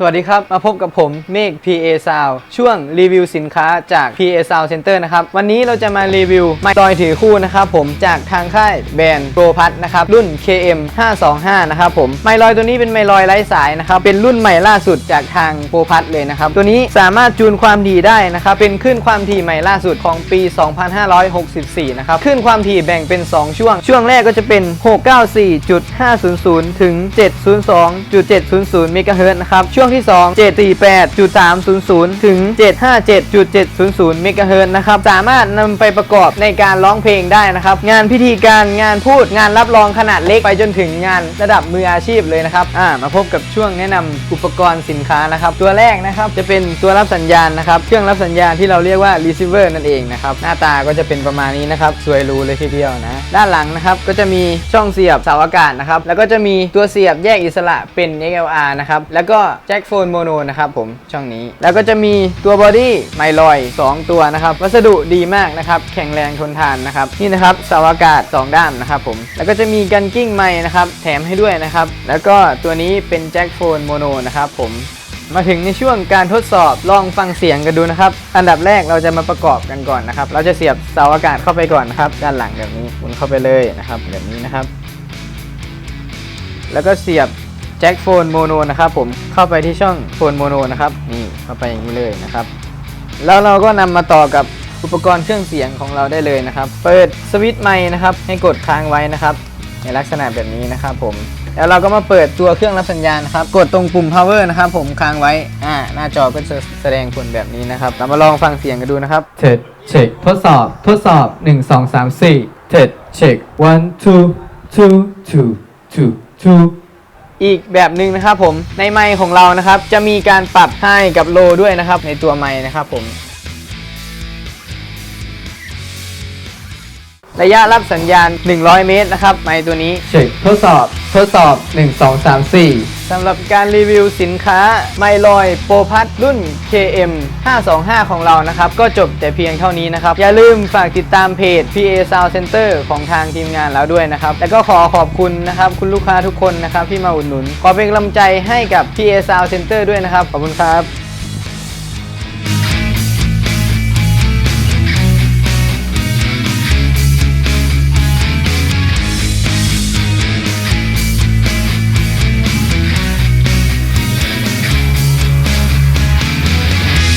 สวัสดีครับ มาพบกับผมเมฆ PA Sound ช่วงรีวิวสินค้าจาก PA Sound Center นะครับ วันนี้เราจะมารีวิวไมค์ลอยถือคู่นะครับผมจากทางค่ายแบรนด์โปรพัทนะครับ รุ่น KM 525นะครับผมไมค์ลอยตัวนี้เป็นไมค์ลอยไร้สายนะครับ เป็นรุ่นใหม่ล่าสุดจากทางโปรพัทเลยนะครับ ตัวนี้สามารถจูนความถี่ได้นะครับ เป็นขึ้นความถี่ใหม่ล่าสุดของปี 2564 นะครับขึ้นความถี่แบ่งเป็น 2 ช่วง ช่วงแรกก็จะเป็น 694.500 ถึง 702.700 เมกะเฮิรตซ์นะครับช่วงที่ 2 748.300 ถึง 757.700 เมกะเฮิรตซ์นะครับ สามารถนำไปประกอบในการร้องเพลงได้นะครับ งานพิธีการงานพูดงานรับรองขนาดเล็กไปจนถึงงานระดับมืออาชีพเลยนะครับอ่ามาพบกับช่วงแนะนำอุปกรณ์สินค้านะครับ ตัวแรกนะครับจะเป็นตัวรับสัญญาณนะครับเครื่องรับสัญญาณที่เราเรียกว่า receiver นั่นเองนะครับหน้าตาก็จะเป็นประมาณนี้นะครับสวยรูเลยทีเดียวนะด้านหลังนะครับก็จะมีช่องเสียบเสาอากาศนะครับแล้วก็จะมีตัวเสียบแยกอิสระเป็น XLR นะครับแล้วก็แจ็คโฟนโมโนนะครับผมช่องนี้ แล้วก็จะมีตัวบอดี้ไมลอย 2 ตัวนะครับ วัสดุดีมากนะครับ แข็งแรงทนทานนะครับ นี่นะครับเสาอากาศ 2 ด้านนะครับผม แล้วก็จะมีกันกิ้งไม้นะครับ แถมให้ด้วยนะครับ แล้วก็ตัวนี้เป็นแจ็คโฟนโมโนนะครับผมมาถึงในช่วงการทดสอบลองฟังเสียงกันดูนะครับ อันดับแรกเราจะมาประกอบกันก่อนนะครับ เราจะเสียบเสาอากาศเข้าไปก่อนนะครับ ด้านหลังแบบนี้หมุนเข้าไปเลยนะครับ แบบนี้นะครับ แล้วก็เสียบ แจ็คโฟนโมโนนะครับผมเข้าไปที่ช่องโฟนโมโนนะครับนี่เข้าไปอย่างนี้เลยนะครับ แล้วเราก็นำมาต่อกับอุปกรณ์เครื่องเสียงของเราได้เลยนะครับ เปิดสวิตช์ไมค์นะครับ ให้กดค้างไว้นะครับ ในลักษณะแบบนี้นะครับผมแล้วเราก็มาเปิดตัวเครื่องรับสัญญาณนะครับ กดตรงปุ่ม power นะครับผมค้างไว้อ่าหน้าจอก็จะแสดงผลแบบนี้นะครับ เรามาลองฟังเสียงกันดูนะครับเท็ดเช็คทดสอบ ทดสอบ 1 2 3 4เท็ดเช็ค one two two two two two อีกแบบหนึ่งนะครับผมในไมค์ของเรานะครับจะมีการปรับให้กับโลด้วยนะครับในตัวไมค์นะครับผม ระยะรับสัญญาณ 100 เมตรนะครับไมค์ตัวนี้ เช็คทดสอบทดสอบ 1 2 3 4 สำหรับการรีวิวสินค้าไมลอยโปรพัทรุ่น KM 525 ของเรานะครับ ก็จบแต่เพียงเท่านี้นะครับ อย่าลืมฝากติดตามเพจ PA Sound Center ของทางทีมงานแล้วด้วยนะครับ แล้วก็ขอขอบคุณนะครับ คุณลูกค้าทุกคนนะครับที่มาอุดหนุน ขอเป็นกำลังใจให้กับ PA Sound Center ด้วยนะครับ ขอบคุณครับ